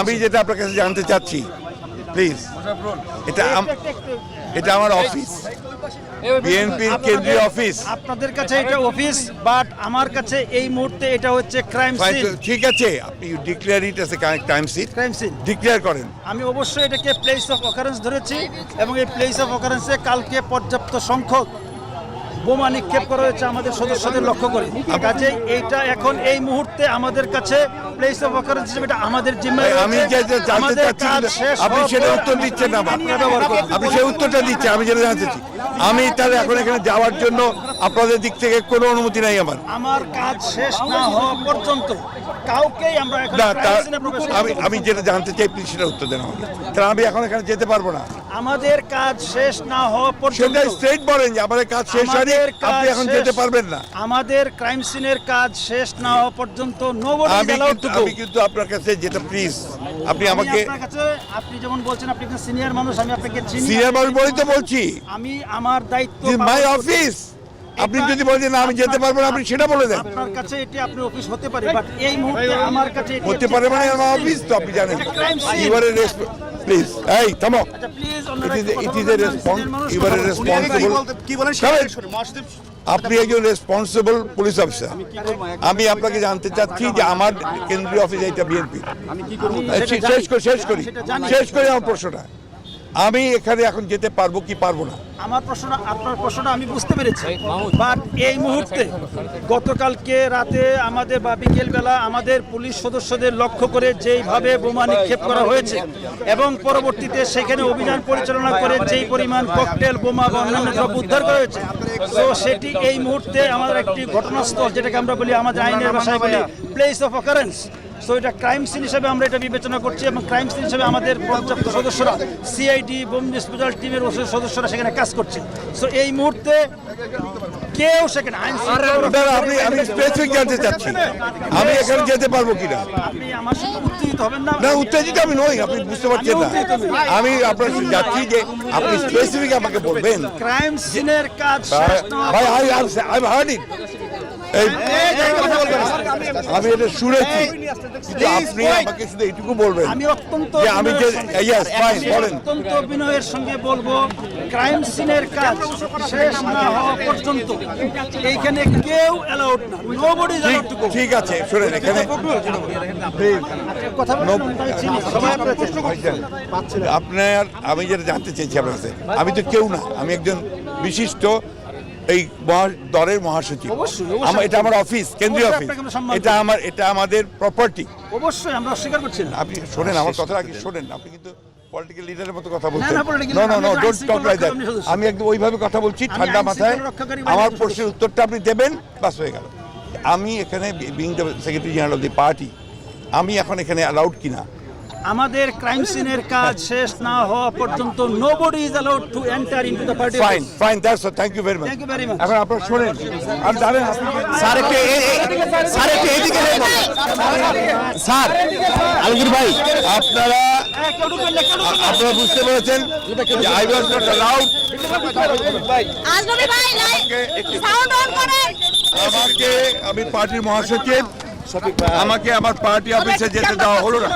আমি যেটা আপনার কাছে জানতে চাচ্ছি প্লিজ এটা এটা আমার অফিস বিএনপির কেন্দ্রীয় অফিস আপনাদের কাছে এটা অফিস বাট আমার কাছে এই মুহূর্তে এটা হচ্ছে ক্রাইম সিন ঠিক আছে আপনি declare it as a time seat crime scene declare করেন। আমি অবশ্যই এটাকে প্লেস অফ অকারেন্স ধরেছি এবং এই প্লেস অফ অকারেন্সে কালকে পর্যাপ্ত সংখ্যক বোমা নিক্ষেপ করা হয়েছে আমাদের সদস্যদের লক্ষ্য করে। কাজে এইটা এখন এই মুহূর্তে আমাদের কাছে প্লেস অফ অকারেন্স হিসেবে এটা আমাদের জিম্মায় আমি যে জানতে চাচ্ছি আপনি সেটা উত্তর দিচ্ছেন না আপনি সেই উত্তরটা দিচ্ছেন আমি যেটা জানতে চাচ্ছি। আমি তাহলে এখন এখানে যাওয়ার জন্য আপনাদের দিক থেকে কোনো অনুমতি নাই আমার। আমার কাজ শেষ না হওয়া পর্যন্ত কাউকেই আমরা না তা আমি আমি যেটা জানতে চাই প্লিজ সেটা উত্তর দেন আমাকে। তাহলে আমি এখন এখানে যেতে পারব না। আমাদের কাজ শেষ না হওয়া পর্যন্ত সেটা স্ট্রেট বলেন যে আমাদের কাজ শেষ হয়নি আমাদের কাজ আপনি এখন শেষ- যেতে পারবেন না। আমাদের ক্রাইম সিনের কাজ শেষ না হওয়া পর্যন্ত নোবডি আমি অ্যালাউড কিন্তু টু আমি কিন্তু আপনার কাছে যেটা প্লিজ আপনি আমাকে আপনার কাছে আপনি যেমন বলছেন আপনি একজন সিনিয়র মানুষ আমি আপনাকে চিনি সিনিয়র মানুষ বলেই তো বলছি। আমি আমার দায়িত্ব মাই অফিস আপনি যদি বলেন আমি যেতে পারব না আপনি সেটা বলে দেন। আপনার কাছে এটি আপনার অফিস হতে পারে বাট এই মুহূর্তে আমার কাছে এটি হতে পারে মানে আমার অফিস তো আপনি জানেন। scene। ইউআর প্লিজ এই থামো আচ্ছা please it is a response you are a responsible কি বলেন? আপনি একজন রেসপন্সিবল পুলিশ অফিসার আমি আপনাকে জানতে চাচ্ছি যে আমার কেন্দ্রীয় অফিস এটা বিএনপি শেষ করি শেষ করি। শেষ করি আমার প্রশ্নটা। আমি এখানে এখন যেতে পারব কি পারব না? আমার প্রশ্ন আপনার প্রশ্নটা আমি বুঝতে পেরেছি। বাট এই মুহূর্তে গতকালকে রাতে আমাদের বা বিকেল বেলা আমাদের পুলিশ সদস্যদের লক্ষ্য করে যেইভাবে বোমা নিক্ষেপ করা হয়েছে এবং পরবর্তীতে সেখানে অভিযান পরিচালনা করে যেই পরিমাণ ককটেল বোমা বা অন্যান্য দ্রব্য উদ্ধার করা হয়েছে। তো সেটি এই মুহূর্তে আমাদের একটি ঘটনাস্থল যেটাকে আমরা বলি আমাদের আইনের ভাষায় বলি প্লেস অফ অকারেন্স সো এটা ক্রাইম সিন হিসেবে আমরা এটা বিবেচনা করছি এবং ক্রাইম সিন হিসেবে আমাদের পর্যাপ্ত সদস্যরা সিআইডি বোম ডিসপোজাল টিমের সদস্যরা সেখানে কাজ করছে। সো এই মুহূর্তে কেউ সেখানে আইন আপনি আমি স্পেসিফিক জানতে চাচ্ছি আমি এখানে যেতে পারব কিনা? আপনি আমার সাথে উত্তেজিত হবেন না। না উত্তেজিত আমি নই আপনি বুঝতে পারছেন না। আমি আপনার যাচ্ছি যে আপনি স্পেসিফিক আমাকে বলবেন। ক্রাইম সিনের কাজ শেষ না ভাই আই আই হার্ড ইট এই আমি এটা শুনেছি। কিন্তু আপনি আমাকে শুধু এইটুকু বলবেন আমি অত্যন্ত আমি যে ইয়েস ফাইন বলেন। অত্যন্ত বিনয়ের সঙ্গে বলব ক্রাইম সিনের কাজ শেষ না হওয়া পর্যন্ত এইখানে কেউ অ্যালাউড না। নোবডি ঠিক আছে শুনেন এখানে কথা সবাই আপনার আমি যেটা জানতে চাইছি আপনার কাছে আমি তো কেউ না আমি একজন বিশিষ্ট এই মহা- দলের মহাসচিব। আমার এটা আমার অফিস কেন্দ্রীয় অফিস এটা আমার এটা আমাদের প্রপার্টি অবশ্যই আমরা অস্বীকার করছি না। আপনি শোনেন আমার কথা আগে শোনেন। আপনি কিন্তু পলিটিক্যাল লিডারের মতো কথা বলছেন। না, no no don't talk like that আমি একদম ওইভাবে কথা বলছি ঠান্ডা মাথায়। আমার প্রশ্নের উত্তরটা আপনি দেবেন বাস হয়ে গেল। আমি এখানে being the secretary general of the party আমি এখন এখানে অ্যালাউড কিনা? আমাদের ক্রাইম সিনের কাজ শেষ না হওয়া পর্যন্ত nobody is allowed to enter into the party fine fine that's all thank you very much. এখন আপনারা শোনেন। আপনি জানেন স্যার একটু এ- স্যার একটু এদিকে। স্যার আলমগীর ভাই আপনারা আপনারা বুঝতে পেরেছেন যে আই ওয়াজ নট অ্যালাউড আমাকে আমি পার্টির মহাসচিব আমাকে আমার পার্টি অফিসে যেতে দেওয়া হলো না।